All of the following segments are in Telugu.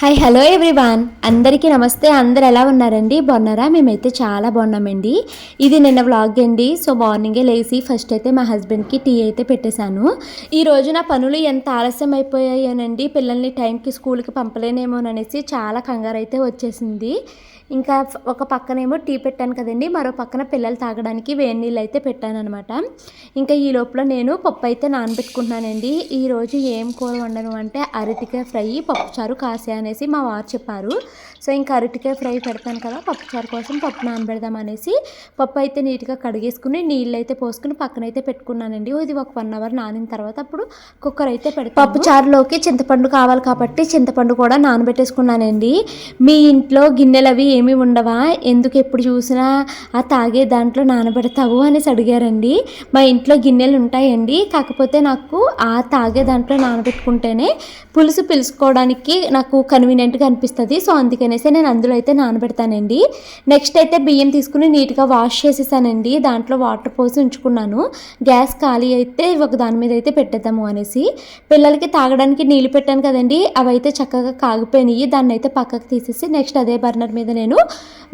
హాయ్ హలో ఎవ్రీవాన్ అందరికీ నమస్తే. అందరు ఎలా ఉన్నారండి? బాగున్నారా? మేమైతే చాలా బాగున్నామండి. ఇది నిన్న వ్లాగ్ అండి. సో మార్నింగే లేచి ఫస్ట్ అయితే మా హస్బెండ్కి టీ అయితే పెట్టేశాను. ఈ రోజు నా పనులు ఎంత ఆలస్యం అయిపోయాయనండి? పిల్లల్ని టైంకి స్కూల్కి పంపలేనేమోననేసి చాలా కంగారు అయితే వచ్చేసింది. ఇంకా ఒక పక్కనేమో టీ పెట్టాను కదండి మరో పక్కన పిల్లలు తాగడానికి వేడి నీళ్ళు అయితే పెట్టాను అనమాట ఇంకా ఈ లోపల నేను పప్పు అయితే నానబెట్టుకుంటున్నానండి. ఈరోజు ఏం కూర వండను అంటే అరటికాయ ఫ్రై పప్పుచారు కాసే అనేసి మా వారు చెప్పారు. సో ఇంకా అరటికాయ ఫ్రై పెడతాను కదా పప్పుచారు కోసం పప్పు నానబెడదాం అనేసి పప్పు అయితే నీట్గా కడిగేసుకుని నీళ్ళు అయితే పోసుకుని పక్కనైతే పెట్టుకున్నానండి. ఇది ఒక వన్ అవర్ నానిన తర్వాత అప్పుడు కుక్కర్ అయితే పెడతాను. పప్పుచారులోకి చింతపండు కావాలి కాబట్టి చింతపండు కూడా నానబెట్టేసుకున్నానండి. మీ ఇంట్లో గిన్నెలు అవి ఏమి ఉండవా? ఎందుకు ఎప్పుడు చూసినా ఆ తాగే దాంట్లో నానబెడతావు అనేసి అడిగారండి. మా ఇంట్లో గిన్నెలు ఉంటాయండి. కాకపోతే నాకు ఆ తాగే దాంట్లో నానబెట్టుకుంటేనే పులుసు పిలుచుకోవడానికి నాకు కన్వీనియంట్గా అనిపిస్తుంది. సో అందుకే అనేసి నేను అందులో అయితే నానబెడతానండి. నెక్స్ట్ అయితే బియ్యం తీసుకుని నీట్గా వాష్ చేసేసానండి. దాంట్లో వాటర్ పోసి ఉంచుకున్నాను. గ్యాస్ ఖాళీ అయితే ఒక దాని మీద అయితే పెట్టేద్దాము అనేసి. పిల్లలకి తాగడానికి నీళ్ళు పెట్టాను కదండి. అవి అయితే చక్కగా కాగిపోయినాయి. దాన్ని అయితే పక్కకు తీసేసి నెక్స్ట్ అదే బర్నర్ మీద నేను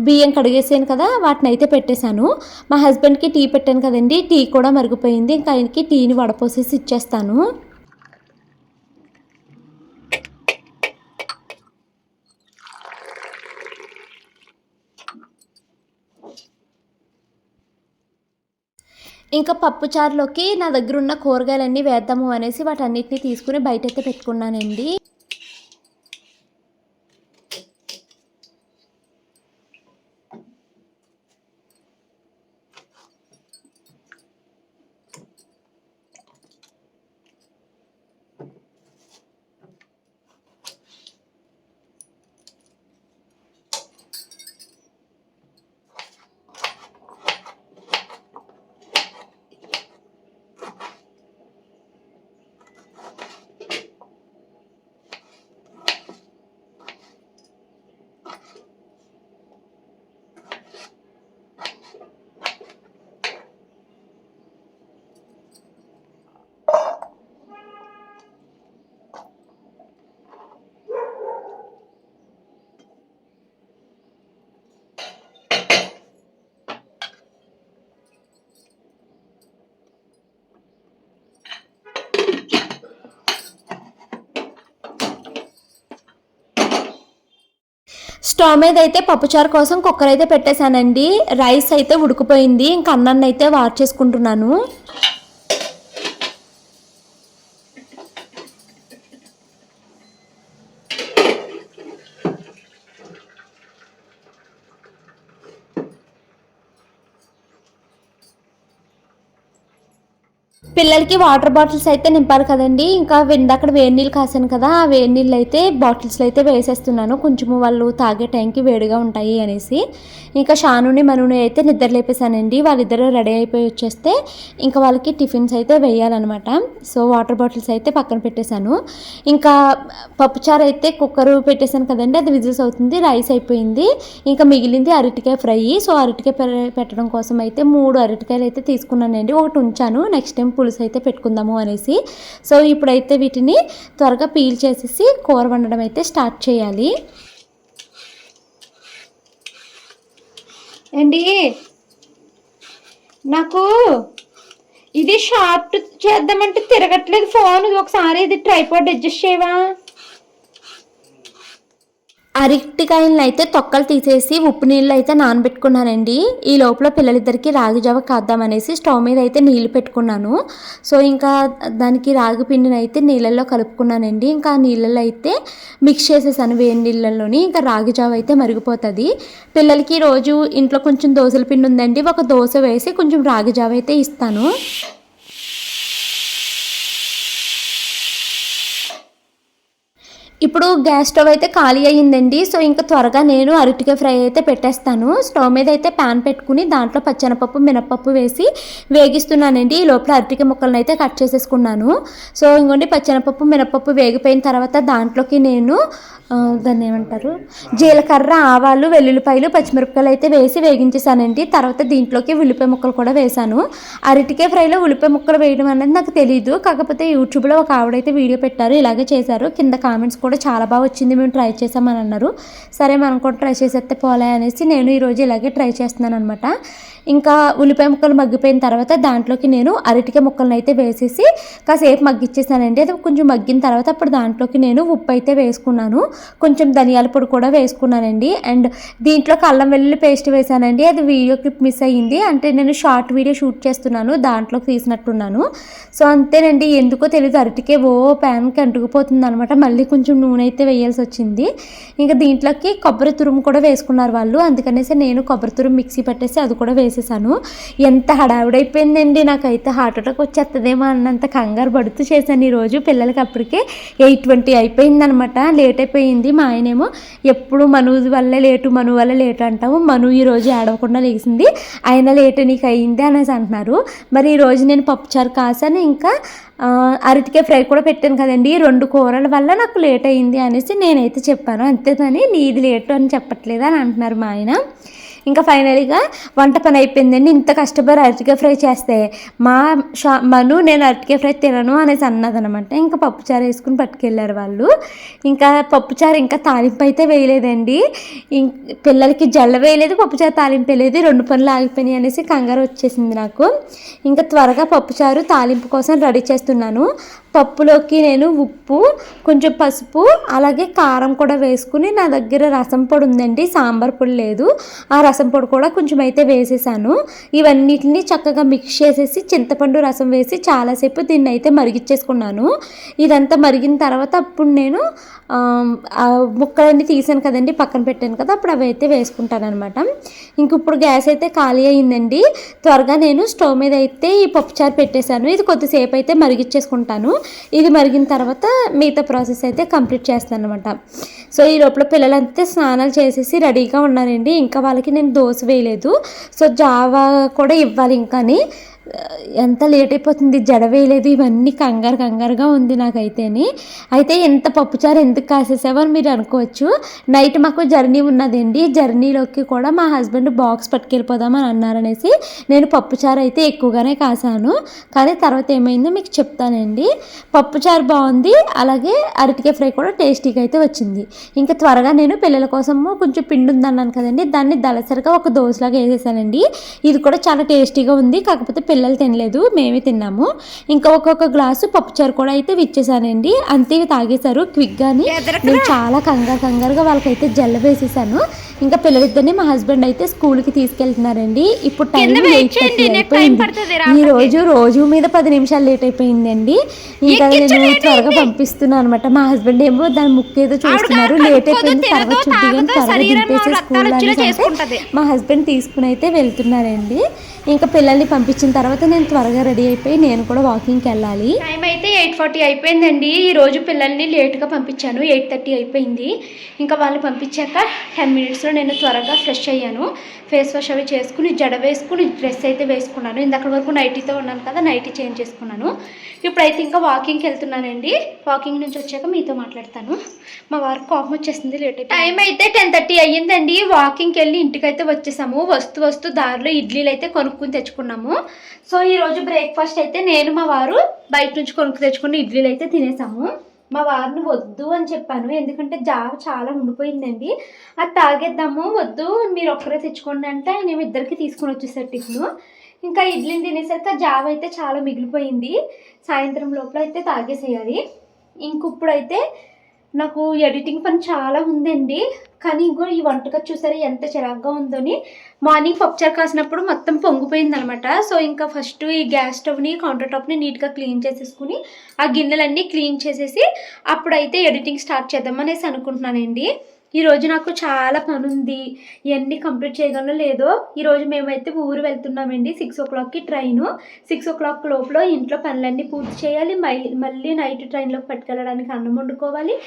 బియ్యం కడిగేసాను కదా వాటిని అయితే పెట్టేశాను. మా హస్బెండ్కి టీ పెట్టాను కదండి. టీ కూడా మరిగిపోయింది. ఇంకా ఆయనకి టీని వడపోసేసి ఇచ్చేస్తాను. ఇంకా పప్పు చారులోకి నా దగ్గర ఉన్న కూరగాయలన్నీ వేద్దాము అనేసి వాటన్నిటిని తీసుకుని బయట అయితే పెట్టుకున్నానండి. స్టవ్ మీద అయితే పప్పుచారు కోసం కుక్కర్ అయితే పెట్టేశానండి. రైస్ అయితే ఉడికిపోయింది. ఇంకా అన్నాన్ని అయితే వార్ చేసుకుంటున్నాను. పిల్లలకి వాటర్ బాటిల్స్ అయితే నింపారు కదండి. ఇంకా అక్కడ వేడి నీళ్ళు కాసాను కదా ఆ వేడి నీళ్ళు అయితే బాటిల్స్లో అయితే వేసేస్తున్నాను. కొంచెము వాళ్ళు తాగే టైంకి వేడిగా ఉంటాయి అనేసి. ఇంకా షానుని మనుని అయితే నిద్ర లేపేశానండి. వాళ్ళిద్దరూ రెడీ అయిపోయి వచ్చేస్తే ఇంకా వాళ్ళకి టిఫిన్స్ అయితే వేయాలన్నమాట. సో వాటర్ బాటిల్స్ అయితే పక్కన పెట్టేశాను. ఇంకా పప్పుచారు అయితే కుక్కర్ పెట్టేశాను కదండి అది విజిల్స్ అవుతుంది రైస్ అయిపోయింది. ఇంకా మిగిలింది అరటికాయ ఫ్రై. సో అరటికాయ పెట్టడం కోసం అయితే మూడు అరటికాయలు అయితే తీసుకున్నానండి. ఒకటి ఉంచాను నెక్స్ట్ టైం పులుసు అయితే పెట్టుకుందాము అనేసి. సో ఇప్పుడైతే వీటిని త్వరగా పీల్ చేసేసి కూర వండడం అయితే స్టార్ట్ చేయాలి. అండి నాకు ఇది షార్ట్ చేద్దామంటే తిరగట్లేదు ఫోన్. ఒకసారి ఇది ట్రైపాడ్ అడ్జస్ట్ చేయవా? అరటికాయలను అయితే తొక్కలు తీసేసి ఉప్పు నీళ్ళు అయితే నానబెట్టుకున్నానండి. ఈ లోపల పిల్లలిద్దరికి రాగి జావ కాద్దామనేసి స్టవ్ మీద అయితే నీళ్ళు పెట్టుకున్నాను. సో ఇంకా దానికి రాగి పిండిని అయితే నీళ్ళల్లో కలుపుకున్నానండి. ఇంకా నీళ్ళల్లో అయితే మిక్స్ చేసేసాను వేడి నీళ్ళల్లోని. ఇంకా రాగి జావ అయితే మరిగిపోతుంది. పిల్లలకి రోజు ఇంట్లో కొంచెం దోశల పిండి ఉందండి. ఒక దోశ వేసి కొంచెం రాగి జావ అయితే ఇస్తాను. ఇప్పుడు గ్యాస్ స్టవ్ అయితే ఖాళీ అయ్యిందండి. సో ఇంకా త్వరగా నేను అరటికాయ ఫ్రై అయితే పెట్టేస్తాను. స్టవ్ మీద అయితే ప్యాన్ పెట్టుకుని దాంట్లో పచ్చెనపప్పు మినపప్పు వేసి వేగిస్తున్నానండి. ఈ లోపల అరటికాయ ముక్కలను అయితే కట్ చేసేసుకున్నాను. సో ఇంకోండి పచ్చెనపప్పు మినపప్పు వేగిపోయిన తర్వాత దాంట్లోకి నేను దాన్ని ఏమంటారు? జీలకర్ర ఆవాలు వెల్లుల్లిపాయలు పచ్చిమిరపకాయలు అయితే వేసి వేగించేసానండి. తర్వాత దీంట్లోకి ఉల్లిపాయ ముక్కలు కూడా వేశాను. అరటికాయ ఫ్రైలో ఉల్లిపాయ ముక్కలు వేయడం అనేది నాకు తెలియదు కాకపోతే యూట్యూబ్లో ఒక ఆవిడైతే వీడియో పెట్టారు. ఇలాగే చేశారు. కింద కామెంట్స్ కూడా చాలా బాగా వచ్చింది. మేము ట్రై చేసామని అన్నారు. సరే మనం కూడా ట్రై చేసేస్తే పోలే అనేసి నేను ఈరోజు ఇలాగే ట్రై చేస్తున్నాను అనమాట ఇంకా ఉల్లిపాయ ముక్కలు మగ్గిపోయిన తర్వాత దాంట్లోకి నేను అరటికాయ ముక్కలను అయితే వేసేసి కాసేపు మగ్గిచ్చేసానండి. అది కొంచెం మగ్గిన తర్వాత అప్పుడు దాంట్లోకి నేను ఉప్పు అయితే వేసుకున్నాను. కొంచెం ధనియాల పొడి కూడా వేసుకున్నానండి. అండ్ దీంట్లోకి అల్లం వెల్లుల్లి పేస్ట్ వేసానండి. అది వీడియో క్లిప్ మిస్ అయ్యింది. అంటే నేను షార్ట్ వీడియో షూట్ చేస్తున్నాను దాంట్లోకి తీసినట్టున్నాను. సో అంతేనండి. ఎందుకో తెలియదు అరటికే ఓ ప్యాన్కి అంటుకుపోతుంది అనమాట మళ్ళీ కొంచెం నూనె అయితే వేయాల్సి వచ్చింది. ఇంకా దీంట్లోకి కొబ్బరి తురుము కూడా వేసుకున్నారు వాళ్ళు. అందుకనేసి నేను కొబ్బరి తురుము మిక్సీ పట్టేసి అది కూడా వేసేసాను. ఎంత హడావిడైపోయిందండి. నాకైతే హార్ట్ అటాక్ వచ్చేస్తుందేమో అన్నంత కంగారు పడుతూ చేశాను ఈరోజు పిల్లలకి అప్పటికే ఎయిట్ ట్వంటీ అయిపోయిందనమాట. లేట్ అయిపోయింది. మా ఆయనేమో ఎప్పుడు మను వల్ల లేటు మను వల్ల లేటు అంటాము. మను ఈరోజు ఏడవకుండా లేచింది. ఆయన లేటు నీకు అయింది అనేసి అంటున్నారు. మరి ఈరోజు నేను పప్పుచారు కాసాను ఇంకా అరటికే అరటికాయ ఫ్రై కూడా పెట్టాను కదండి. ఈ రెండు కూరల వల్ల నాకు లేట్ అయింది అనేసి నేనైతే చెప్పాను. అంతేగాని నీది లేటు అని చెప్పట్లేదు అని అంటున్నారు మా ఆయన. ఇంకా ఫైనల్గా వంట పని అయిపోయిందండి. ఇంత కష్టపడి అరటికాయ ఫ్రై చేస్తే మా షా మను నేను అరటికాయ ఫ్రై తినను అనేసి అన్నదనమాట. ఇంకా పప్పుచారు వేసుకుని పట్టుకెళ్ళారు వాళ్ళు. ఇంకా పప్పుచారు ఇంకా తాలింపు అయితే వేయలేదండి. ఇం పిల్లలకి జల్ల వేయలేదు పప్పుచారు తాలింపు వేయలేదు రెండు పనులు ఆగిపోయినాయి అనేసి కంగారు వచ్చేసింది నాకు. ఇంకా త్వరగా పప్పుచారు తాలింపు కోసం రెడీ చేస్తున్నాను. పప్పులోకి నేను ఉప్పు కొంచెం పసుపు అలాగే కారం కూడా వేసుకుని నా దగ్గర రసం పొడి ఉందండి. సాంబార్ పొడి లేదు. ఆ రసం పొడి కూడా కొంచెం అయితే వేసేసాను. ఇవన్నిటిని చక్కగా మిక్స్ చేసేసి చింతపండు రసం వేసి చాలాసేపు దీన్ని అయితే మరిగిచ్చేసుకున్నాను. ఇదంతా మరిగిన తర్వాత అప్పుడు నేను ముక్కలన్నీ తీసాను కదండి పక్కన పెట్టాను కదా అప్పుడు అవి అయితే వేసుకుంటాను అనమాట ఇంక ఇప్పుడు గ్యాస్ అయితే ఖాళీ అయిందండి. త్వరగా నేను స్టవ్ మీద అయితే ఈ పప్పుచారు పెట్టేశాను. ఇది కొద్దిసేపు అయితే మరిగిచ్చేసుకుంటాను. ఇది మరిగిన తర్వాత మిగతా ప్రాసెస్ అయితే కంప్లీట్ చేస్తాను అనమాట సో ఈ లోపల పిల్లలంతా స్నానాలు చేసేసి రెడీగా ఉన్నారండి. ఇంకా వాళ్ళకి నేను దోశ వేయలేదు. సో జావా కూడా ఇవ్వాలి ఇంకాని. ఎంత లేట్ అయిపోతుంది జడ వేయలేదు ఇవన్నీ కంగారు కంగారుగా ఉంది నాకైతేని. అయితే ఎంత పప్పుచారు ఎందుకు కాసేసావో అని మీరు అనుకోవచ్చు. నైట్ మాకు జర్నీ ఉన్నదండి. జర్నీలోకి కూడా మా హస్బెండ్ బాక్స్ పట్టుకెళ్ళిపోదామని అన్నారనేసి నేను పప్పుచారు అయితే ఎక్కువగానే కాసాను. కానీ తర్వాత ఏమైందో మీకు చెప్తానండి. పప్పుచారు బాగుంది అలాగే అరటికాయ ఫ్రై కూడా టేస్టీగా అయితే వచ్చింది. ఇంకా త్వరగా నేను పిల్లల కోసము కొంచెం పిండి ఉందన్నాను కదండి దాన్ని దళసరిగా ఒక దోశలాగా వేసేసానండి. ఇది కూడా చాలా టేస్టీగా ఉంది కాకపోతే పిల్లలు తినలేదు మేమే తిన్నాము. ఇంకా ఒక్కొక్క గ్లాసు పప్పుచారు కూడా అయితే ఇచ్చేసానండి అంతే తాగేశారు క్విక్గాని. నేను చాలా కంగారు కంగారుగా వాళ్ళకైతే జల్ల వేసేసాను. ఇంకా పిల్లలిద్దరిని మా హస్బెండ్ అయితే స్కూల్కి తీసుకెళ్తున్నారండి. ఇప్పుడు టైం ఎయిట్ అయిపోయింది. ఈ రోజు రోజు మీద పది నిమిషాలు లేట్ అయిపోయిందండి. ఇంకా నేను త్వరగా పంపిస్తున్నాను అనమాట మా హస్బెండ్ ఏమో దాని ముక్కు ఏదో చూస్తున్నారు లేట్ అయిపోయింది తర్వాత చుట్టూ త్వరగా దింపేసే స్కూల్ అనేసి మా హస్బెండ్ తీసుకుని అయితే వెళ్తున్నారండి. ఇంకా పిల్లల్ని పంపించిన తర్వాత నేను త్వరగా రెడీ అయిపోయి నేను కూడా వాకింగ్కి వెళ్ళాలి. టైం అయితే ఎయిట్ ఫార్టీ అయిపోయిందండి. ఈ రోజు పిల్లల్ని లేట్గా పంపించాను. ఎయిట్ థర్టీ అయిపోయింది. ఇంకా వాళ్ళు పంపించాక టెన్ మినిట్స్లో నేను త్వరగా ఫ్రెష్ అయ్యాను. ఫేస్ వాష్ అవి చేసుకుని జడ వేసుకుని డ్రెస్ అయితే వేసుకున్నాను. ఇందక్కడ వరకు నైటీతో ఉన్నాను కదా నైటీ చేంజ్ చేసుకున్నాను. ఇప్పుడైతే ఇంకా వాకింగ్కి వెళ్తున్నానండి. వాకింగ్ నుంచి వచ్చాక మీతో మాట్లాడతాను. మా వారికి కోపం వచ్చేసింది లేట్ టైం అయితే టెన్ థర్టీ అయ్యిందండి. వాకింగ్కి వెళ్ళి ఇంటికైతే వచ్చేసాము. వస్తు వస్తు దారిలో ఇడ్లీలు అయితే కొనుక్కుని తెచ్చుకున్నాము. సో ఈరోజు బ్రేక్ఫాస్ట్ అయితే నేను మా వారు బయట నుంచి కొనుక్కు తెచ్చుకుని ఇడ్లీలు అయితే తినేసాము. మా వారిని వద్దు అని చెప్పాను. ఎందుకంటే జావ చాలా ఉండిపోయిందండి. అది తాగేద్దాము వద్దు మీరు ఒక్కరే తెచ్చుకోండి అంటే ఆయన ఇద్దరికి తీసుకుని వచ్చేసారు టిఫిన్. ఇంకా ఇడ్లీని తినేసరికి ఆ జావ అయితే చాలా మిగిలిపోయింది. సాయంత్రం లోపల అయితే తాగేసేయాలి. ఇంక ఇప్పుడైతే నాకు ఎడిటింగ్ పని చాలా ఉందండి. కానీ ఇంకో ఈ వంటకం చూసారా ఎంత చిరాగ్గా ఉందని మార్నింగ్ పప్పుచారు కాసినప్పుడు మొత్తం పొంగిపోయింది అనమాట సో ఇంకా ఫస్ట్ ఈ గ్యాస్ స్టవ్ని కౌంటర్ టాప్ని నీట్గా క్లీన్ చేసేసుకుని ఆ గిన్నెలన్నీ క్లీన్ చేసేసి అప్పుడైతే ఎడిటింగ్ స్టార్ట్ చేద్దామనేసి అనుకుంటున్నానండి. ఈరోజు నాకు చాలా పని ఉంది ఇవన్నీ కంప్లీట్ చేయగలనో లేదో ఈరోజు మేమైతే ఊరు వెళ్తున్నామండి సిక్స్ ఓ క్లాక్కి ట్రైన్. సిక్స్ ఓ క్లాక్ లోపల ఇంట్లో పనులన్నీ పూర్తి చేయాలి. మై- మళ్ళీ నైట్ ట్రైన్లోకి పట్టుకెళ్ళడానికి అన్నం వండుకోవాలి.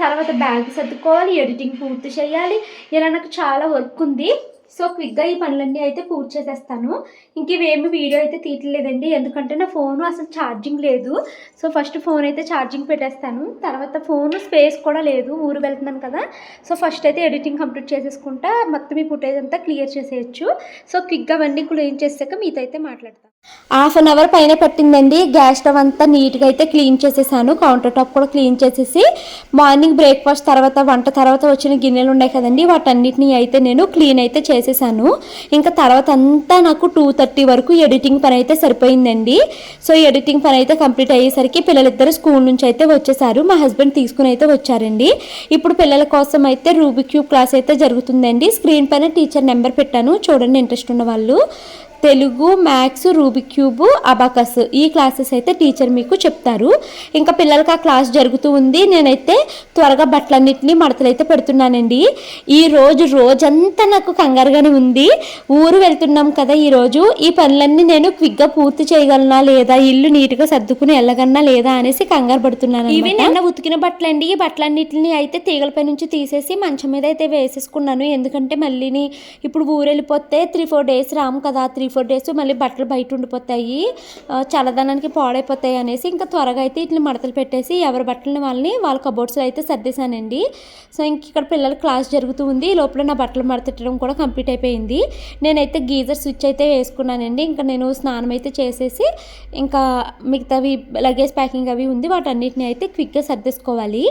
తర్వాత బ్యాగ్ సర్దుకోవాలి. ఎడిటింగ్ పూర్తి చేయాలి. ఇలా నాకు చాలా వర్క్ ఉంది. సో క్విక్గా ఈ పనులన్నీ అయితే పూర్తి చేసేస్తాను. ఇంకేమి వీడియో అయితే తీయట్లేదండి. ఎందుకంటే నా ఫోన్ అసలు ఛార్జింగ్ లేదు. సో ఫస్ట్ ఫోన్ అయితే ఛార్జింగ్ పెట్టేస్తాను. తర్వాత ఫోన్ స్పేస్ కూడా లేదు. ఊరు వెళ్తున్నాను కదా. సో ఫస్ట్ అయితే ఎడిటింగ్ కంప్లీట్ చేసేసుకుంటా మొత్తం ఈ ఫుటేజ్ అంతా క్లియర్ చేసేయచ్చు. సో క్విక్గా అవన్నీ క్లీన్ చేసాక మీతో అయితే మాట్లాడతాను హాఫ్ అన్ అవర్ పైన పట్టిందండి. గ్యాస్ స్టవ్ అంతా నీట్గా అయితే క్లీన్ చేసేసాను. కౌంటర్ టాప్ కూడా క్లీన్ చేసేసి మార్నింగ్ బ్రేక్ఫాస్ట్ తర్వాత వంట తర్వాత వచ్చిన గిన్నెలు ఉన్నాయి కదండి. వాటన్నిటిని అయితే నేను క్లీన్ అయితే చేసేసాను. ఇంకా తర్వాత అంతా నాకు టూ థర్టీ వరకు ఎడిటింగ్ పని అయితే సరిపోయిందండి. సో ఎడిటింగ్ పని అయితే కంప్లీట్ అయ్యేసరికి పిల్లలిద్దరు స్కూల్ నుంచి అయితే వచ్చేసారు. మా హస్బెండ్ తీసుకుని అయితే వచ్చారండి. ఇప్పుడు పిల్లల కోసం అయితే రూబిక్యూబ్ క్లాస్ అయితే జరుగుతుందండి. స్క్రీన్ పైన టీచర్ నెంబర్ పెట్టాను. చూడండి ఇంట్రెస్ట్ ఉన్న వాళ్ళు. Telugu maths Rubik cube abacus ఈ క్లాసెస్ అయితే టీచర్ మీకు చెప్తారు. ఇంకా పిల్లలకి ఆ క్లాస్ జరుగుతూ ఉంది. నేనైతే త్వరగా బట్టలన్నింటినీ మడతలైతే పెడుతున్నానండి. ఈ రోజు రోజంతా నాకు కంగారుగానే ఉంది. ఊరు వెళ్తున్నాం కదా ఈ రోజు ఈ పనులన్నీ నేను క్విక్గా పూర్తి చేయగలనా లేదా? ఇల్లు నీట్గా సర్దుకుని వెళ్ళగలనా లేదా అనేసి కంగారు పడుతున్నాను ఇవి నిన్న ఉతికిన బట్టలండి. ఈ బట్టలన్నింటినీ అయితే తీగలపై నుంచి తీసేసి మంచం మీద అయితే వేసేసుకున్నాను. ఎందుకంటే మళ్ళీని ఇప్పుడు ఊరు వెళ్ళిపోతే త్రీ ఫోర్ డేస్ రాము కదా. త్రీ ఫోర్ డేస్ మళ్ళీ బట్టలు బయట ఉండిపోతాయి. చల్లదనానికి పాడైపోతాయి అనేసి ఇంకా త్వరగా అయితే ఇట్లా మడతలు పెట్టేసి ఎవరి బట్టలని వాళ్ళని వాళ్ళ కబోర్డ్స్లో అయితే సర్దేశానండి. సో ఇంక ఇక్కడ పిల్లల క్లాస్ జరుగుతూ ఉంది. ఈ లోపల నా బట్టలు మడతెట్టడం కూడా కంప్లీట్ అయిపోయింది. నేనైతే గీజర్ స్విచ్ అయితే వేసుకున్నానండి. ఇంకా నేను స్నానం అయితే చేసేసి ఇంకా మిగతావి లగేజ్ ప్యాకింగ్ అవి ఉంది. వాటన్నిటిని అయితే క్విక్గా సర్దేసుకోవాలి.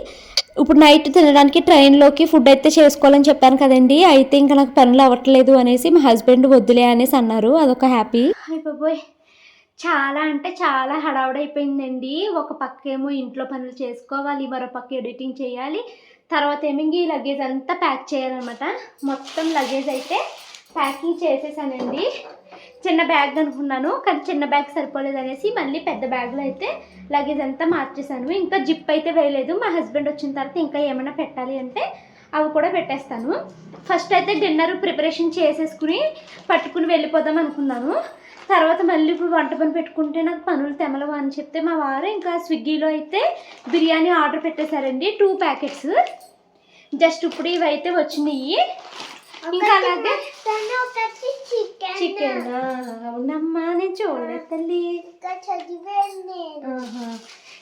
ఇప్పుడు నైట్ తినడానికి ట్రైన్లోకి ఫుడ్ అయితే చేసుకోవాలని చెప్పాను కదండి. అయితే ఇంకా నాకు పనులు అవ్వట్లేదు అనేసి మా హస్బెండ్ వద్దులే అనేసి అన్నారు. అదొక హ్యాపీ అయిపోయి చాలా అంటే చాలా హడావుడైపోయిందండి. ఒక పక్క ఏమో ఇంట్లో పనులు చేసుకోవాలి మరో పక్క ఎడిటింగ్ చేయాలి తర్వాత ఏమో ఈ లగేజ్ అంతా ప్యాక్ చేయాలన్నమాట. మొత్తం లగేజ్ అయితే ప్యాకింగ్ చేసేసానండి. చిన్న బ్యాగ్ అనుకున్నాను కానీ చిన్న బ్యాగ్ సరిపోలేదు అనేసి మళ్ళీ పెద్ద బ్యాగ్లో అయితే లగేజ్ అంతా మార్చేసాను ఇంకా జిప్ అయితే వేయలేదు. మా హస్బెండ్ వచ్చిన తర్వాత ఇంకా ఏమైనా పెట్టాలి అంటే అవి కూడా పెట్టేస్తాను. ఫస్ట్ అయితే డిన్నర్ ప్రిపరేషన్ చేసేసుకుని పట్టుకుని వెళ్ళిపోదాం అనుకున్నాను. తర్వాత మళ్ళీ ఇప్పుడు వంట పని పెట్టుకుంటే నాకు పనులు తెమలవు అని చెప్తే మా వారు ఇంకా స్విగ్గీలో అయితే బిర్యానీ ఆర్డర్ పెట్టేశారండి టూ ప్యాకెట్స్ జస్ట్ ఇప్పుడు ఇవి అయితే వచ్చినాయి. ఇంకా అలాగే చికెన్ అవునమ్మా నేను చూడలేదు తల్లి.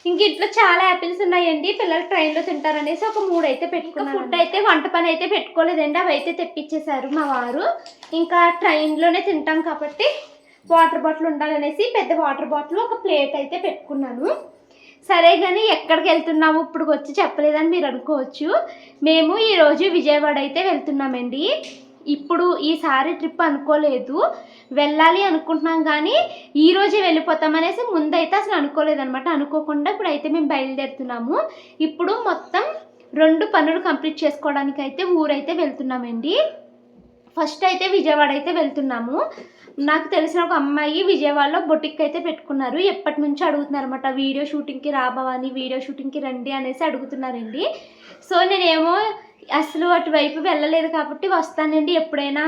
ఇంక ఇంట్లో చాలా యాపిల్స్ ఉన్నాయండి పిల్లలు ట్రైన్లో తింటారనేసి ఒక మూడు అయితే పెట్టుకున్నాను ఫుడ్ అయితే వంట పని అయితే పెట్టుకోలేదండి అవి అయితే తెప్పించేశారు మా వారు. ఇంకా ట్రైన్లోనే తింటాం కాబట్టి వాటర్ బాటిల్ ఉండాలనేసి పెద్ద వాటర్ బాటిల్ ఒక ప్లేట్ అయితే పెట్టుకున్నాను. సరే కానీ ఎక్కడికి వెళ్తున్నాము ఇప్పుడు వచ్చి చెప్పలేదని మీరు అనుకోవచ్చు. మేము ఈరోజు విజయవాడ అయితే వెళ్తున్నామండి. ఇప్పుడు ఈసారి ట్రిప్ అనుకోలేదు. వెళ్ళాలి అనుకుంటున్నాం కానీ ఈ రోజే వెళ్ళిపోతామనేసి ముందైతే అసలు అనుకోలేదనమాట. అనుకోకుండా ఇప్పుడు అయితే మేము బయలుదేరుతున్నాము. ఇప్పుడు మొత్తం రెండు పనులు కంప్లీట్ చేసుకోవడానికి అయితే ఊరైతే వెళ్తున్నామండి. ఫస్ట్ అయితే విజయవాడ అయితే వెళ్తున్నాము. నాకు తెలిసిన ఒక అమ్మాయి విజయవాడలో బొటిక్ అయితే పెట్టుకున్నారు. ఎప్పటి నుంచి అడుగుతున్నారు అనమాట వీడియో షూటింగ్కి రాబవని వీడియో షూటింగ్కి రండి అనేసి అడుగుతున్నారండి. సో నేనేమో అసలు అటువైపు వెళ్ళలేదు కాబట్టి వస్తానండి. ఎప్పుడైనా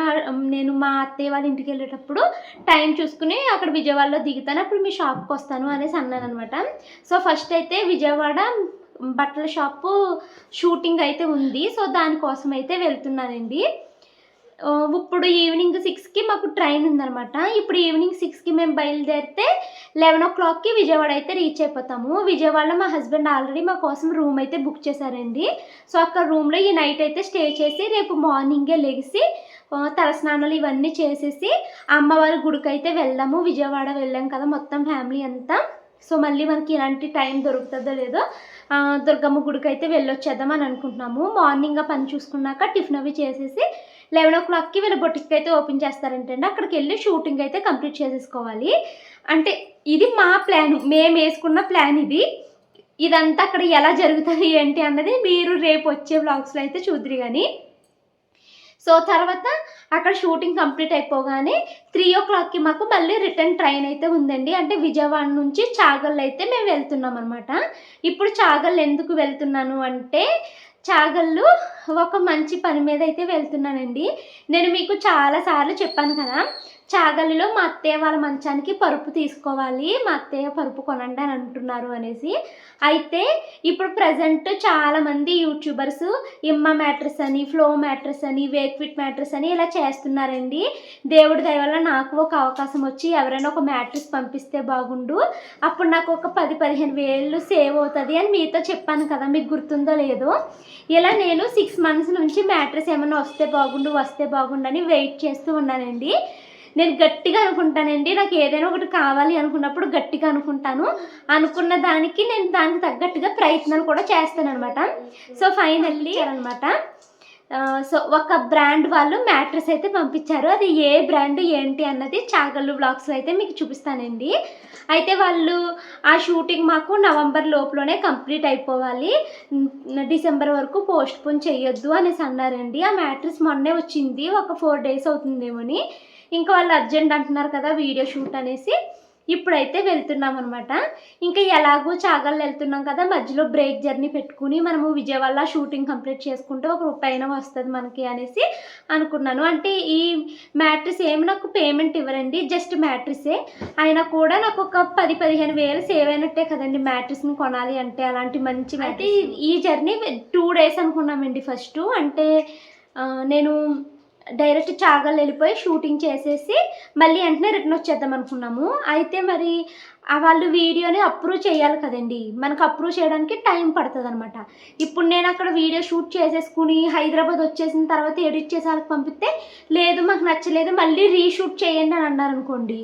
నేను మా అత్తయ్య వాళ్ళ ఇంటికి వెళ్ళేటప్పుడు టైం చూసుకుని అక్కడ విజయవాడలో దిగుతాను. అప్పుడు మీ షాప్కి వస్తాను అనేసి అన్నాను అనమాట సో ఫస్ట్ అయితే విజయవాడ బట్టల షాపు షూటింగ్ అయితే ఉంది. సో దానికోసం అయితే వెళ్తున్నానండి. ఇప్పుడు ఈవినింగ్ సిక్స్కి మాకు ట్రైన్ ఉందన్నమాట. ఇప్పుడు ఈవినింగ్ సిక్స్కి మేము బయలుదేరితే లెవెన్ ఓ క్లాక్కి విజయవాడ అయితే రీచ్ అయిపోతాము. విజయవాడలో మా హస్బెండ్ ఆల్రెడీ మా కోసం రూమ్ అయితే బుక్ చేశారండి. సో అక్కడ రూమ్లో ఈ నైట్ అయితే స్టే చేసి రేపు మార్నింగే లెగిసి తలస్నానాలు ఇవన్నీ చేసేసి అమ్మవారి గుడికి అయితే వెళ్దాము. విజయవాడ వెళ్ళాం కదా మొత్తం ఫ్యామిలీ అంతా. సో మళ్ళీ మనకి ఇలాంటి టైం దొరుకుతుందో లేదో దుర్గమ్మ గుడికి అయితే వెళ్ళొచ్చేద్దాం అని అనుకుంటున్నాము. మార్నింగ్ ఆ పని చూసుకున్నాక టిఫిన్ అవి చేసేసి లెవెన్ ఓ క్లాక్కి వీళ్ళ బొటిక్ అయితే ఓపెన్ చేస్తారంటండి. అక్కడికి వెళ్ళి షూటింగ్ అయితే కంప్లీట్ చేసేసుకోవాలి. అంటే ఇది మా ప్లాన్. మేము వేసుకున్న ప్లాన్ ఇది. ఇదంతా అక్కడ ఎలా జరుగుతుంది ఏంటి అన్నది మీరు రేపు వచ్చే బ్లాగ్స్లో అయితే చూద్దరు కానీ సో తర్వాత అక్కడ షూటింగ్ కంప్లీట్ అయిపోగానే త్రీ ఓ క్లాక్కి మాకు మళ్ళీ రిటర్న్ ట్రైన్ అయితే ఉందండి. అంటే విజయవాడ నుంచి చాగల్ అయితే మేము వెళ్తున్నాం అనమాట ఇప్పుడు చాగల్ ఎందుకు వెళ్తున్నాను అంటే చాగళ్ళు ఒక మంచి పని మీద అయితే వెళ్తున్నానండి. నేను మీకు చాలాసార్లు చెప్పాను కదా చాగలిలో మా అత్తయ్య వాళ్ళ మంచానికి పరుపు తీసుకోవాలి మా అత్తయ్య పరుపు కొనండి అని అంటున్నారు అనేసి. అయితే ఇప్పుడు ప్రజెంట్ చాలామంది యూట్యూబర్స్ ఇమ్మ మ్యాట్రస్ అని ఫ్లో మ్యాట్రస్ అని వేక్విట్ మ్యాట్రస్ అని ఇలా చేస్తున్నారండి. దేవుడి దయవల్ల నాకు ఒక అవకాశం వచ్చి ఎవరైనా ఒక మ్యాట్రస్ పంపిస్తే బాగుండు. అప్పుడు నాకు ఒక పది పదిహేను వేలు సేవ్ అవుతుంది అని మీతో చెప్పాను కదా మీకు గుర్తుందో లేదో. ఇలా నేను సిక్స్ మంత్స్ నుంచి మ్యాట్రస్ ఏమైనా వస్తే బాగుండు వస్తే బాగుండు అని వెయిట్ చేస్తూ ఉన్నానండి. నేను గట్టిగా అనుకుంటానండి. నాకు ఏదైనా ఒకటి కావాలి అనుకున్నప్పుడు గట్టిగా అనుకుంటాను. అనుకున్న దానికి నేను దానికి తగ్గట్టుగా ప్రయత్నాలు కూడా చేస్తాను అనమాట సో ఫైనల్లీ అనమాట సో ఒక బ్రాండ్ వాళ్ళు మ్యాట్రెస్ అయితే పంపించారు. అది ఏ బ్రాండ్ ఏంటి అన్నది చాగల్లు బ్లాగ్స్లో అయితే మీకు చూపిస్తానండి. అయితే వాళ్ళు ఆ షూటింగ్ మాకు నవంబర్ లోపలనే కంప్లీట్ అయిపోవాలి. డిసెంబర్ వరకు పోస్ట్ పోన్ చేయొద్దు అనేసి అన్నారండి. ఆ మ్యాట్రెస్ మొన్నే వచ్చింది. ఒక ఫోర్ డేస్ అవుతుందేమోని. ఇంకా వాళ్ళు అర్జెంట్ అంటున్నారు కదా వీడియో షూట్ అనేసి. ఇప్పుడైతే వెళ్తున్నాం అనమాట ఇంకా ఎలాగో చాగళ్ళు వెళ్తున్నాం కదా మధ్యలో బ్రేక్ జర్నీ పెట్టుకుని మనము విజయవాడ షూటింగ్ కంప్లీట్ చేసుకుంటే ఒక రూపాయిన వస్తుంది మనకి అనేసి అనుకున్నాను. అంటే ఈ మ్యాట్రిస్ ఏమి నాకు పేమెంట్ ఇవ్వరండి జస్ట్ మ్యాట్రిసే. అయినా కూడా నాకు ఒక పది పదిహేను వేలు సేవ్ అయినట్టే కదండి మ్యాట్రిస్ని కొనాలి అంటే అలాంటి మంచి అయితే ఈ జర్నీ టూ డేస్ అనుకున్నామండి ఫస్ట్. అంటే నేను డైరెక్ట్ చాగల్ వెళ్ళిపోయి షూటింగ్ చేసేసి మళ్ళీ వెంటనే రిటర్న్ వచ్చేద్దాం అనుకున్నాము. అయితే మరి వాళ్ళు వీడియోని అప్రూవ్ చేయాలి కదండి. మనకు అప్రూవ్ చేయడానికి టైం పడుతుంది అనమాట ఇప్పుడు నేను అక్కడ వీడియో షూట్ చేసేసుకుని హైదరాబాద్ వచ్చేసిన తర్వాత ఎడిట్ చేసి వాళ్ళకి పంపిస్తే లేదు మాకు నచ్చలేదు మళ్ళీ రీషూట్ చేయండి అని అన్నారు అనుకోండి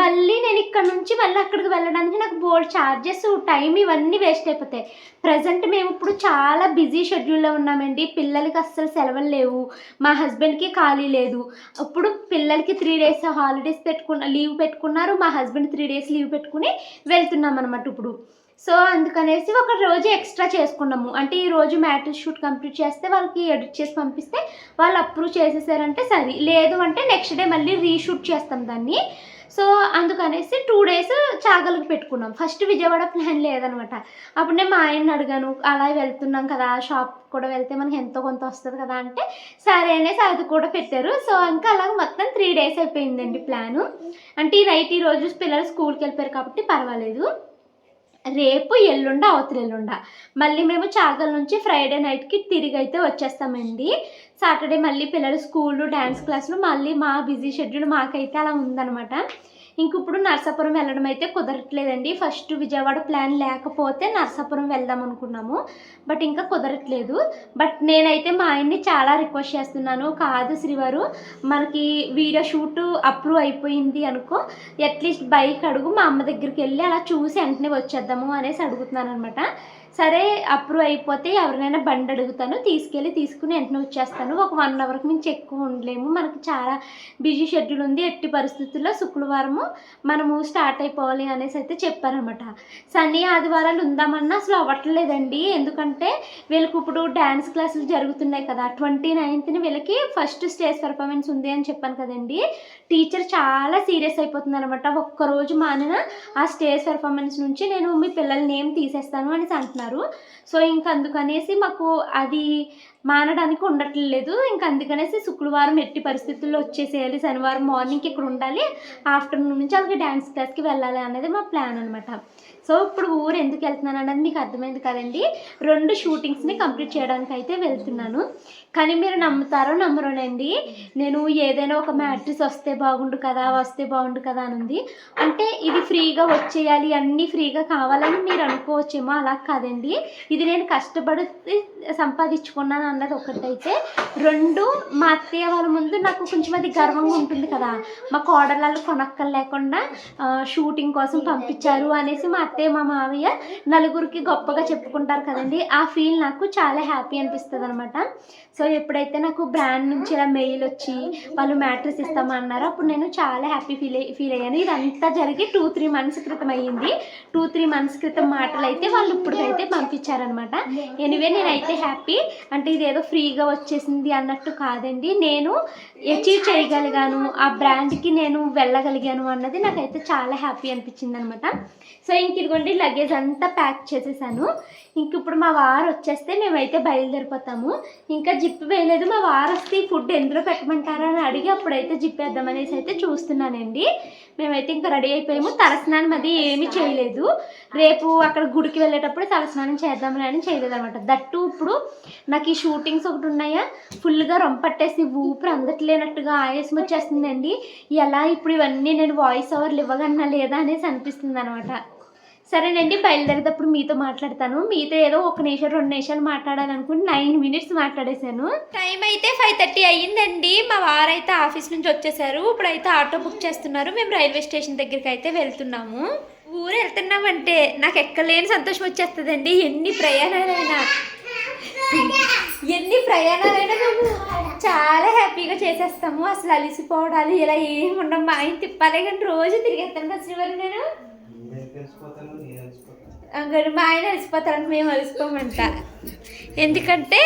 మళ్ళీ నేను ఇక్కడ నుంచి మళ్ళీ అక్కడికి వెళ్ళడానికి నాకు బోర్డ్ ఛార్జెస్ టైం ఇవన్నీ వేస్ట్ అయిపోతాయి. ప్రజెంట్ మేము ఇప్పుడు చాలా బిజీ షెడ్యూల్లో ఉన్నామండి. పిల్లలకి అస్సలు సెలవులు లేవు. మా హస్బెండ్కి ఖాళీ లేదు. ఇప్పుడు పిల్లలకి త్రీ డేస్ హాలిడేస్ పెట్టుకున్న లీవ్ పెట్టుకున్నారు. మా హస్బెండ్ త్రీ డేస్ లీవ్ పెట్టుకుని వెళ్తున్నాం అనమాట ఇప్పుడు. సో అందుకనేసి ఒక రోజు ఎక్స్ట్రా చేసుకున్నాము. అంటే ఈ రోజు మ్యాటర్ షూట్ కంప్లీట్ చేస్తే వాళ్ళకి ఎడిట్ చేసి పంపిస్తే వాళ్ళు అప్రూవ్ చేసేసారంటే సరే. లేదు అంటే నెక్స్ట్ డే మళ్ళీ రీషూట్ చేస్తాం దాన్ని. సో అందుకనేసి టూ డేస్ చాగలికి పెట్టుకున్నాం. ఫస్ట్ విజయవాడ ప్లాన్ లేదనమాట. అప్పుడు నేను మా ఆయన్ని అడిగాను అలా వెళ్తున్నాం కదా షాప్ కూడా వెళ్తే మనకి ఎంతో కొంత వస్తుంది కదా అంటే సరే అనేసి అది కూడా పెట్టారు. సో ఇంకా అలా మొత్తం త్రీ డేస్ అయిపోయిందండి ప్లాను అంటే ఈ నైట్ ఈ రోజు పిల్లలు స్కూల్కి వెళ్ళిపోయారు కాబట్టి పర్వాలేదు. రేపు ఎల్లుండ అవతల ఎల్లుండ. మళ్ళీ మేము చాగల్ నుంచి ఫ్రైడే నైట్కి తిరిగి అయితే వచ్చేస్తామండి. సాటర్డే మళ్ళీ పిల్లలు స్కూలు డ్యాన్స్ క్లాసులు మళ్ళీ మా బిజీ షెడ్యూల్ మాకైతే అలా ఉందన్నమాట. ఇంక ఇప్పుడు నర్సాపురం వెళ్ళడం అయితే కుదరట్లేదండి. ఫస్ట్ విజయవాడ ప్లాన్ లేకపోతే నర్సాపురం వెళ్దాం అనుకున్నాము. బట్ ఇంకా కుదరట్లేదు. బట్ నేనైతే మా ఆయన్ని చాలా రిక్వెస్ట్ చేస్తున్నాను. కాదు శ్రీవారు మనకి వీడియో షూట్ అప్రూవ్ అయిపోయింది అనుకో అట్లీస్ట్ బైక్ అడుగు మా అమ్మ దగ్గరికి వెళ్ళి అలా చూసి వెంటనే వచ్చేద్దాము అనేసి అడుగుతున్నాను అనమాట సరే అప్రూవ్ అయిపోతే ఎవరినైనా బండి అడుగుతాను తీసుకెళ్ళి తీసుకుని వెంటనే వచ్చేస్తాను. ఒక వన్ అవర్కి మించి ఎక్కువ ఉండలేము. మనకు చాలా బిజీ షెడ్యూల్ ఉంది. ఎట్టి పరిస్థితుల్లో శుక్రవారము మనము స్టార్ట్ అయిపోవాలి అనేసి అయితే చెప్పారనమాట శని ఆదివారాలు ఉందామన్నా అసలు అవ్వట్లేదండి. ఎందుకంటే వీళ్ళకి ఇప్పుడు డ్యాన్స్ క్లాసులు జరుగుతున్నాయి కదా. ట్వంటీ నైన్త్ని వీళ్ళకి ఫస్ట్ స్టేజ్ పెర్ఫార్మెన్స్ ఉంది అని చెప్పాను కదండి. టీచర్ చాలా సీరియస్ అయిపోతుంది అనమాట ఒక్కరోజు మానిన ఆ స్టేజ్ పెర్ఫార్మెన్స్ నుంచి నేను మీ పిల్లల నేమ్ తీసేస్తాను అని అంటున్నాను అంటున్నారు సో ఇంక అందుకనేసి మాకు అది మానడానికి ఉండట్లేదు. ఇంక అందుకనేసి శుక్రవారం ఎట్టి పరిస్థితుల్లో వచ్చేసేయాలి. శనివారం మార్నింగ్ ఇక్కడ ఉండాలి ఆఫ్టర్నూన్ నుంచి అలాగే డ్యాన్స్ క్లాస్కి వెళ్ళాలి అనేది మా ప్లాన్ అనమాట సో ఇప్పుడు ఊరు ఎందుకు వెళ్తున్నాను అనేది మీకు అర్థమైంది కదండి. రెండు షూటింగ్స్ని కంప్లీట్ చేయడానికి అయితే వెళ్తున్నాను. కానీ మీరు నమ్ముతారో నమ్మరోనండి నేను ఏదైనా ఒక మ్యాట్రిస్ వస్తే బాగుండు కదా వస్తే బాగుండు కదా అని ఉంది అంటే ఇది ఫ్రీగా వచ్చేయాలి అన్నీ ఫ్రీగా కావాలని మీరు అనుకోవచ్చేమో అలా కాదండి. ఇది నేను కష్టపడి సంపాదించుకున్నాను అన్నది ఒకటైతే రెండు మా అత్తయ్య వాళ్ళ ముందు నాకు కొంచెం అది గర్వంగా ఉంటుంది కదా. మా కోడళ్ళు కొనక్కలు లేకుండా షూటింగ్ కోసం పంపించారు అనేసి మా అత్తయ్య మా మావయ్య నలుగురికి గొప్పగా చెప్పుకుంటారు కదండి. ఆ ఫీల్ నాకు చాలా హ్యాపీ అనిపిస్తుంది అనమాట సో ఎప్పుడైతే నాకు బ్రాండ్ నుంచి ఇలా మెయిల్ వచ్చి వాళ్ళు మ్యాట్రెస్ ఇస్తామన్నారో అప్పుడు నేను చాలా హ్యాపీ ఫీల్ ఫీల్ అయ్యాను. ఇదంతా జరిగి టూ త్రీ మంత్స్ క్రితం అయ్యింది. టూ త్రీ మంత్స్ క్రితం మాటలు అయితే వాళ్ళు ఇప్పటికైతే పంపించారనమాట ఎనివే నేనైతే హ్యాపీ అంటే ఇదేదో ఫ్రీగా వచ్చేసింది అన్నట్టు కాదండి. నేను అచీవ్ చేయగలిగాను. ఆ బ్రాండ్కి నేను వెళ్ళగలిగాను అన్నది నాకైతే చాలా హ్యాపీ అనిపించింది అనమాట సో ఇంక ఇదిగోండి లగేజ్ అంతా ప్యాక్ చేసేసాను. ఇంక ఇప్పుడు మా వారు వచ్చేస్తే మేమైతే బయలుదేరిపోతాము. ఇంకా జిప్ వేయలేదు. మా వారు వస్తే ఈ ఫుడ్ ఎందులో పెట్టమంటారా అని అడిగి అప్పుడైతే జిప్ వేద్దామనేసి అయితే చూస్తున్నానండి. మేమైతే ఇంకా రెడీ అయిపోయాము. తలస్నానం అది ఏమీ చేయలేదు. రేపు అక్కడ గుడికి వెళ్ళేటప్పుడు తలస్నానం చేద్దామని అని చేయలేదు అనమాట దట్టు ఇప్పుడు నాకు ఈ షూటింగ్స్ ఒకటి ఉన్నాయా? ఫుల్గా రొంపట్టేసి ఊపిరి అందట్లేనట్టుగా ఆయాసం వచ్చేస్తుందండి. ఎలా ఇప్పుడు ఇవన్నీ నేను వాయిస్ ఓవర్లు ఇవ్వగలనా లేదా అనేసి అనిపిస్తుంది అనమాట సరేనండి బయలుదేరేటప్పుడు మీతో మాట్లాడతాను. మీతో ఏదో ఒక నిమిషం రెండు నిమిషాలు మాట్లాడాలనుకుని నైన్ మినిట్స్ మాట్లాడేశాను. టైం అయితే ఫైవ్ థర్టీ అయ్యిందండి. మా వారైతే ఆఫీస్ నుంచి వచ్చేసారు. ఇప్పుడైతే ఆటో బుక్ చేస్తున్నారు. మేము రైల్వే స్టేషన్ దగ్గరికి అయితే వెళ్తున్నాము. ఊరు వెళ్తున్నామంటే నాకు ఎక్కలేని సంతోషం వచ్చేస్తుందండి. ఎన్ని ప్రయాణాలైనా. ఎన్ని ప్రయాణాలైనా మేము చాలా హ్యాపీగా చేసేస్తాము. అసలు అలిసిపోవడాలు ఇలా ఏమి ఉండవు మా ఆయన తిప్పాలే కానీ రోజు తిరిగేస్తాను శ్రీవారు నేను. అక్కడ మా ఆయన అలసిపోతారని మేము అలసిపోమంట. ఎందుకంటే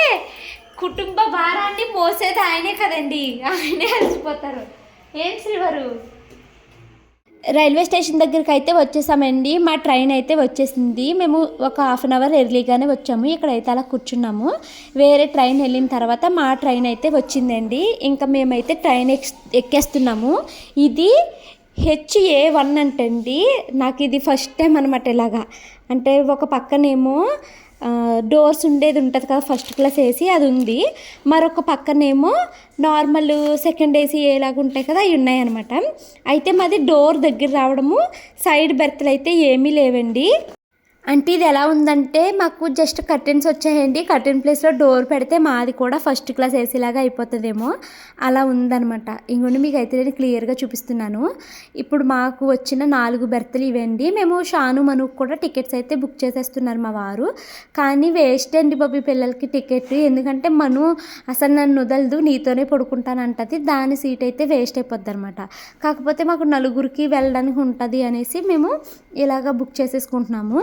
కుటుంబ భారాన్ని మోసేది ఆయనే కదండి ఆయనే అలసిపోతారు. ఏం సిల్వరు రైల్వే స్టేషన్ దగ్గరికి అయితే వచ్చేసామండి మా ట్రైన్ అయితే వచ్చేసింది. మేము ఒక హాఫ్ అన్ అవర్ ఎర్లీగానే వచ్చాము ఇక్కడైతే అలా కూర్చున్నాము. వేరే ట్రైన్ వెళ్ళిన తర్వాత మా ట్రైన్ అయితే వచ్చిందండి. ఇంకా మేమైతే ట్రైన్ ఎక్స్ ఎక్కేస్తున్నాము. ఇది హెచ్ఏ వన్ అంటండి నాకు ఇది ఫస్ట్ టైం అనమాట ఇలాగా. అంటే ఒక పక్కనేమో డోర్స్ ఉండేది ఉంటుంది కదా ఫస్ట్ క్లాస్ ఏసీ అది ఉంది. మరొక పక్కనేమో నార్మల్ సెకండ్ ఏసీ ఏలాగా ఉంటాయి కదా అవి ఉన్నాయన్నమాట. అయితే మాది డోర్ దగ్గర రావడము సైడ్ బెర్త్లు అయితే ఏమీ లేవండి. అంటే ఇది ఎలా ఉందంటే మాకు జస్ట్ కర్టెన్స్ వచ్చాయండి. కర్టెన్ ప్లేస్లో డోర్ పెడితే మాది కూడా ఫస్ట్ క్లాస్ ఏసీలాగా అయిపోతుందేమో. అలా ఉందన్నమాట. ఇంకొండి మీకు అయితే నేను క్లియర్గా చూపిస్తున్నాను. ఇప్పుడు మాకు వచ్చిన నాలుగు బెర్త్లు ఇవండి. మేము షాను మనుకు కూడా టికెట్స్ అయితే బుక్ చేసేస్తున్నారు మా వారు. కానీ వేస్ట్ అండి బాబు పిల్లలకి టికెట్ ఎందుకంటే మను అసలు నన్ను వదలదు నీతోనే పడుకుంటానంటది. దాని సీట్ అయితే వేస్ట్ అయిపోద్ది అనమాట కాకపోతే మాకు నలుగురికి వెళ్ళడానికి ఉంటుంది అనేసి మేము ఇలాగ బుక్ చేసేసుకుంటున్నాము.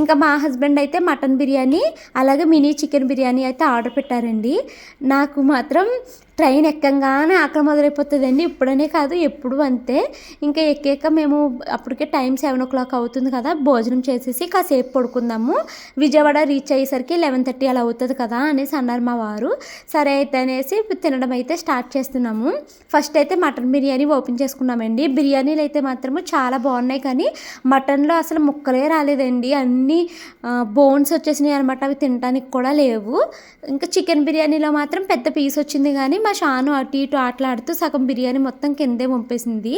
ఇంకా మా హస్బెండ్ అయితే మటన్ బిర్యానీ అలాగే మినీ చికెన్ బిర్యానీ అయితే ఆర్డర్ పెట్టారండి. నాకు మాత్రం ట్రైన్ ఎక్కంగానే ఆకలి మొదలైపోతుందండి. ఇప్పుడనే కాదు ఎప్పుడు అంతే. ఇంకా ఎక్కాక మేము అప్పటికే టైం సెవెన్ ఓ క్లాక్ అవుతుంది కదా భోజనం చేసేసి కాసేపు పడుకుందాము. విజయవాడ రీచ్ అయ్యేసరికి లెవెన్ థర్టీ అలా అవుతుంది కదా అనేసి అన్నారు మా వారు. సరే అయితే అనేసి తినడం అయితే స్టార్ట్ చేస్తున్నాము. ఫస్ట్ అయితే మటన్ బిర్యానీ ఓపెన్ చేసుకున్నామండి. బిర్యానీలు అయితే మాత్రము చాలా బాగున్నాయి కానీ మటన్లో అసలు ముక్కలే రాలేదండి. అన్ని అన్ని బోన్స్ వచ్చేసినాయి అనమాట. అవి తినడానికి కూడా లేవు. ఇంకా చికెన్ బిర్యానీలో మాత్రం పెద్ద పీస్ వచ్చింది కానీ మా షాను అటు ఇటు ఆటలాడుతూ సగం బిర్యానీ మొత్తం కిందే పంపేసింది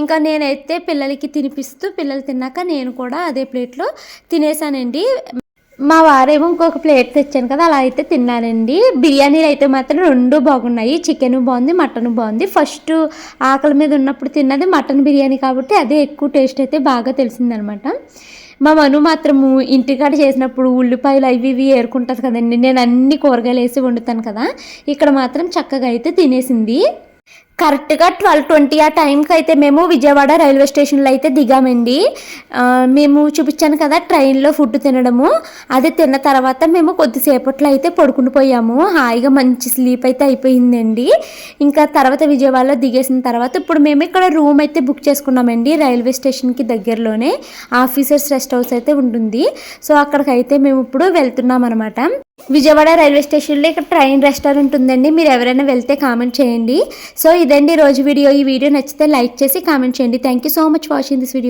ఇంకా నేనైతే పిల్లలకి తినిపిస్తూ పిల్లలు తిన్నాక నేను కూడా అదే ప్లేట్లో తినేసానండి. మా వారేమో ఇంకొక ప్లేట్ తెచ్చాను కదా అలా అయితే తిన్నానండి. బిర్యానీలు అయితే మాత్రం రెండు బాగున్నాయి. చికెన్ బాగుంది మటన్ బాగుంది. ఫస్ట్ ఆకలి మీద ఉన్నప్పుడు తిన్నది మటన్ బిర్యానీ కాబట్టి అదే ఎక్కువ టేస్ట్ అయితే బాగా తెలిసిందనమాట. మా మను మాత్రము ఇంటికాడ చేసినప్పుడు ఉల్లిపాయలు అవి ఇవి ఏరుకుంటుంది కదండి. నేను అన్ని కూరగాయలు వేసి వండుతాను కదా. ఇక్కడ మాత్రం చక్కగా అయితే తినేసింది. కరెక్ట్గా ట్వెల్వ్ ట్వంటీ ఆ టైంకి అయితే మేము విజయవాడ రైల్వే స్టేషన్లో అయితే దిగామండి. మేము చూపించాను కదా ట్రైన్లో ఫుడ్ తినడము. అది తిన్న తర్వాత మేము కొద్దిసేపట్లో అయితే పడుకుని పోయాము. హాయిగా మంచి స్లీప్ అయితే అయిపోయిందండి. ఇంకా తర్వాత విజయవాడలో దిగేసిన తర్వాత ఇప్పుడు మేము ఇక్కడ రూమ్ అయితే బుక్ చేసుకున్నామండి రైల్వే స్టేషన్కి దగ్గరలోనే. ఆఫీసర్స్ రెస్ట్ హౌస్ అయితే ఉంటుంది. సో అక్కడికైతే మేము ఇప్పుడు వెళ్తున్నాం అనమాట విజయవాడ రైల్వే స్టేషన్లో ఇక్కడ ట్రైన్ రెస్టారెంట్ ఉందండి. మీరు ఎవరైనా వెళ్తే కామెంట్ చేయండి. సో ఇదండి రోజు వీడియో. ఈ వీడియో నచ్చితే లైక్ చేసి కామెంట్ చేయండి. Thank you so much watching this video